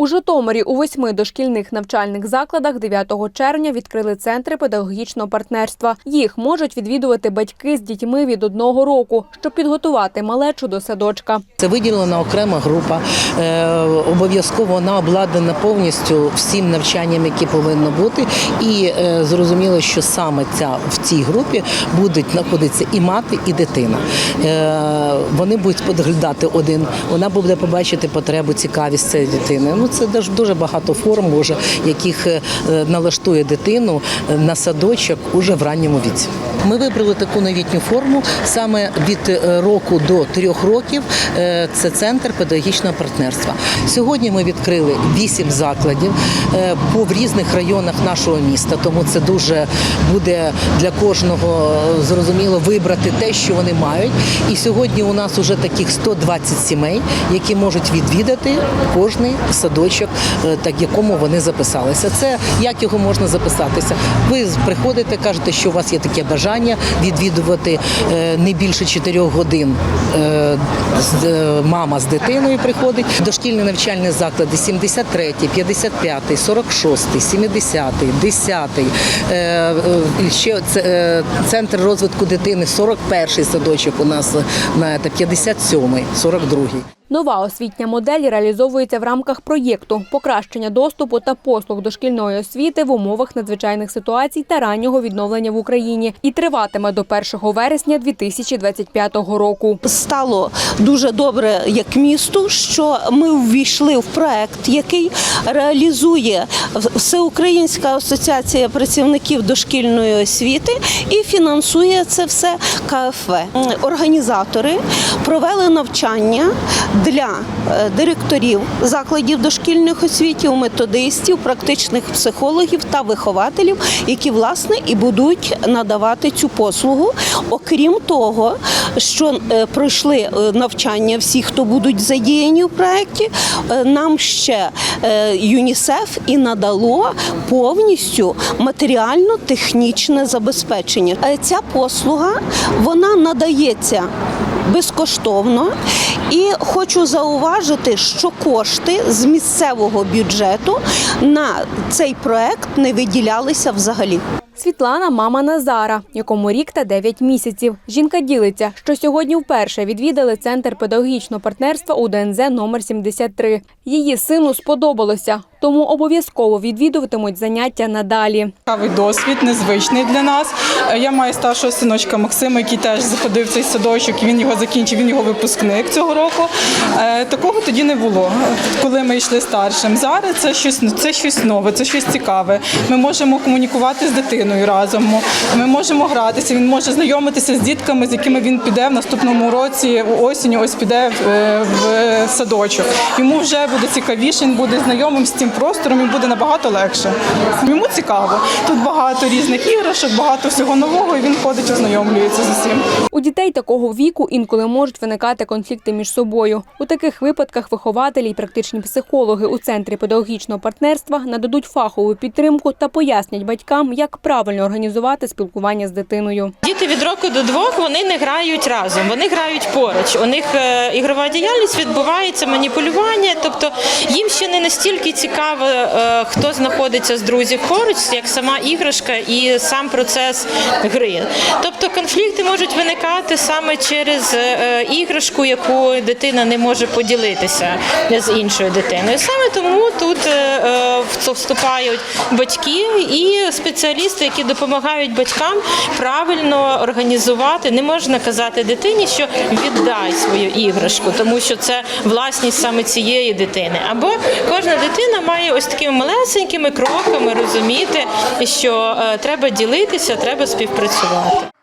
У Житомирі у восьми дошкільних навчальних закладах 9 червня відкрили центри педагогічного партнерства. Їх можуть відвідувати батьки з дітьми від одного року, щоб підготувати малечу до садочка. Це виділена окрема група. Е, Обов'язково вона обладнана повністю всім навчанням, яке повинно бути. І е, зрозуміло, що саме ця в цій групі будуть знаходитися і мати, і дитина. Е, Вони будуть споглядати один. Вона буде побачити потребу, цікавість цієї дитини. Це дуже- багато форм, може, яких е, налаштує дитину е, на садочок уже в ранньому віці. Ми вибрали таку новітню форму саме від е, року до трьох років. Це центр педагогічного партнерства. Сьогодні ми відкрили вісім закладів по в різних районах нашого міста. Тому це дуже буде для кожного зрозуміло вибрати те, що вони мають. І сьогодні у нас вже таких 120 сімей, які можуть відвідати кожний садочок, е, так якому вони записалися. Це як його можна записатися? Ви приходите, кажете, що у вас є таке бажання відвідувати е, не більше 4 годин. Е, Мама з дитиною приходить. Дошкільні навчальні заклади 73, 55, 46, 70, 10. Е, е, Ще це, центр розвитку дитини 41 садочок у нас на це 57, 42. Нова освітня модель реалізовується в рамках проєкту покращення доступу та послуг дошкільної освіти в умовах надзвичайних ситуацій та раннього відновлення в Україні і триватиме до 1 вересня 2025 року. стало дуже добре як місту, що ми ввійшли в проект, який реалізує Всеукраїнська асоціація працівників дошкільної освіти і фінансує це все КФВ. Організатори провели навчання для е, директорів закладів дошкільних освітів, методистів, практичних психологів та вихователів, які власне і будуть надавати цю послугу. Окрім того, що е, пройшли е, навчання всі, хто будуть задіяні в проєкті, нам ще ЮНІСЕФ і надало повністю матеріально-технічне забезпечення. Ця послуга вона надається безкоштовно. І хочу зауважити, що кошти з місцевого бюджету на цей проект не виділялися взагалі. Світлана мама Назара, якому рік та 9 місяців. Жінка ділиться, що сьогодні вперше відвідали центр педагогічного партнерства у ДНЗ номер 73. Її сину сподобалося, тому обов'язково відвідуватимуть заняття надалі. Цікавий досвід, незвичний для нас. Е, Я маю старшого синочка Максима, який теж заходив в цей садочок. Він його закінчив, він його випускник цього року. Е, Такого тоді не було, коли ми йшли старшим. Зараз це щось це щось нове, це щось цікаве. Ми можемо комунікувати з дитиною разом. Ми можемо гратися. Він може знайомитися з дітками, з якими він піде в наступному році, осінь, ось піде в, е, в садочок. Йому вже буде цікавіше, він буде знайомим з цим простором, і буде набагато легше. Йому цікаво. Тут багато різних іграшок, багато всього нового, і він ходить, ознайомлюється з усім. У дітей такого віку інколи можуть виникати конфлікти між собою. У таких випадках вихователі і практичні психологи у центрі педагогічного партнерства нададуть фахову підтримку та пояснять батькам, як правильно організувати спілкування з дитиною. Діти від року до двох вони не грають разом, вони грають поруч. У них е, ігрова діяльність відбувається маніпулювання, тобто їм ще не настільки цікаво, е, хто знаходиться з друзів поруч, як сама іграшка і сам процес гри. Тобто конфлікти можуть виникати саме через е, іграшку, яку дитина не може поділитися з іншою дитиною. Саме тому тут вступають батьки і спеціалісти, які допомагають батькам правильно організувати. Не можна казати дитині, що віддай свою іграшку, тому що це власність саме цієї дитини. Або кожна дитина має ось такими малесенькими кроками розуміти, що е, треба ділитися, треба співпрацювати.